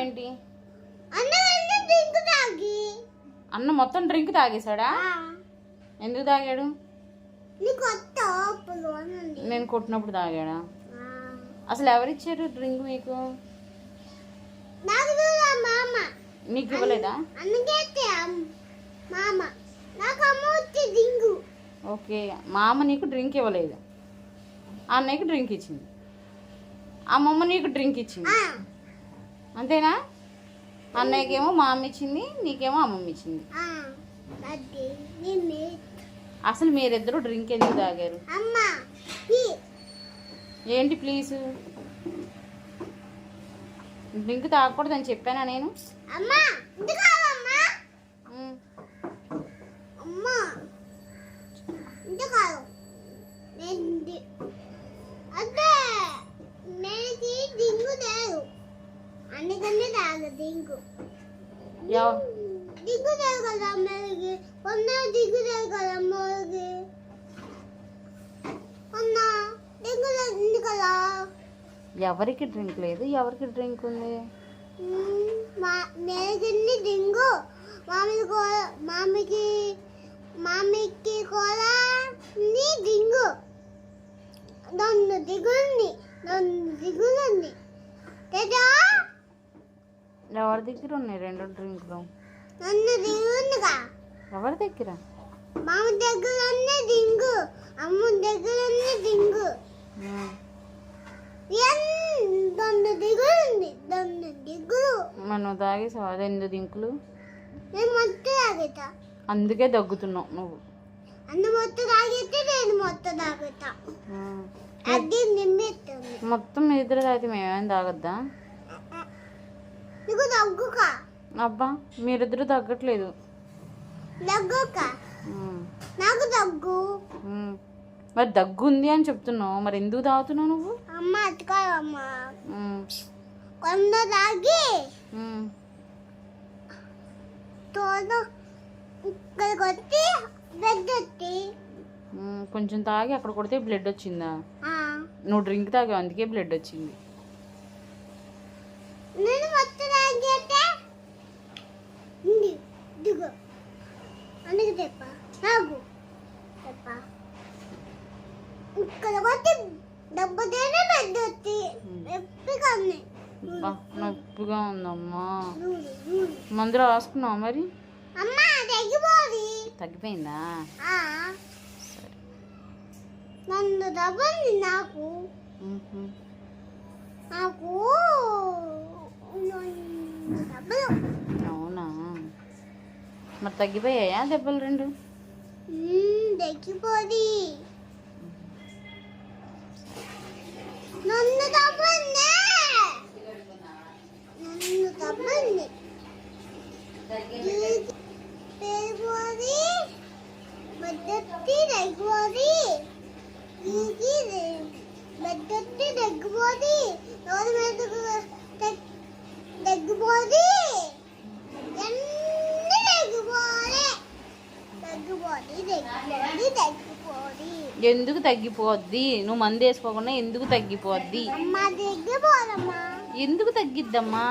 ఏంటి అన్నం మొత్తం డ్రింక్ తాగేశాడా? ఎందుకు తాగాడు? నేను కొట్టినప్పుడు తాగాడా? అసలు ఎవరిచ్చారు డ్రింక్ మీకు? నాకు చూడ మామ. నీకు ఇవ్వలేదా? అందుకే మామ. నాకు ఓకే డ్రింక్ ఇవ్వలేదు. అన్నయ్యకి డ్రింక్ ఇచ్చింది. అమ్మమ్మ నీకు డ్రింక్ ఇచ్చింది. అంతేనా? అన్నయ్యకేమో మా అమ్మ ఇచ్చింది నీకేమో అమ్మమ్మ ఇచ్చింది అసలు మీరిద్దరూ డ్రింక్ ఎందుకు తాగారు? ఏంటి ప్లీజ్? డ్రింక్ తాగకూడదని చెప్పానా నేను అమ్మ ఇది కాదమ్మా ఉమ్, అమ్మ ఇది కాదు నేను ఇది- అదే నేను దింగు లేదు అందుకని తాగ దింగు. దిగ్గు కదా అమ్మకి కొన్న దిగ్గు కదా అమ్మకి కొన్న దిగ్గు లేదు కదా. ఎవరికి డ్రింక్ లేదు ఎవరికి డ్రింక్ ఉంది? మ్మ్, మా మేఘన్ని దింగు. మామిడి కూర మామికి మామికి కూర నీ దింగు. నన్ను దిగుంది నన్ను దిగుంది ఎవరి దగ్గర ఉన్నాయి రెండు డ్రింకులు? ఎవరి దగ్గర? మామ దగ్గరనే దింగు అమ్మ దిగులు నువ్వు తాగేసావు? ఎందుకు దింకులు నేను మొత్తం తాగుతా అందుకే దగ్గుతున్నావు నువ్వు. అన్న మొత్తం తాగితే నేను మొత్తం తాగుతా ఉమ్, అది నిమ్మెత్తుంది మొత్తం మీ ఇద్దరు తాగితే మేమేం తాగొద్దా? అబ్బా మీరిద్దరు తగ్గట్లేదు. నాకు దగ్గు. మరి దగ్గు ఉంది అని చెప్తున్నావు. మరి ఎందుకు తాగుతున్నావు నువ్వు? అమ్మ కొంద తాగి. ఉమ్. తోడు ఇక్కడికి వచ్చి బెడ్ వచ్చి ఉమ్, కొంచెం తాగి అక్కడ కొడితే బ్లడ్ వచ్చిందా? నువ్వు డ్రింక్ తాగావు అందుకే బ్లడ్ వచ్చింది నేను మొత్తం తాగితే ఉంది దిగు అందుకు తెప్ప నాకు తెప్ప ఇక్కడ వచ్చి దెబ్బతేనే బెడ్ వచ్చి ఎప్పికన్ని అబ్బా, నొప్పిగా ఉందమ్మా. మందులు రాసుకున్నావు మరి? తగ్గిపోయిందా? సరే నన్ను నాకు. నాకు అవునా? మరి తగ్గిపోయాయా దెబ్బలు రెండు? మ్మ్, నన్ను దవ్వండి నన్ను దవ్వండి పెరిగిపోది మద్దతి తగ్గిపోది ఇది మద్దతి తగ్గిపోది నోరు మీద తగ్గిపోది ఎన్ని తగ్గిపోది తగ్గిపోది తగ్గిపోది తగ్గిపోది ఎందుకు తగ్గిపోద్ది? నువ్వు మందు వేసుకోకుండా ఎందుకు తగ్గిపోద్ది? ఎందుకు తగ్గిద్దమ్మా?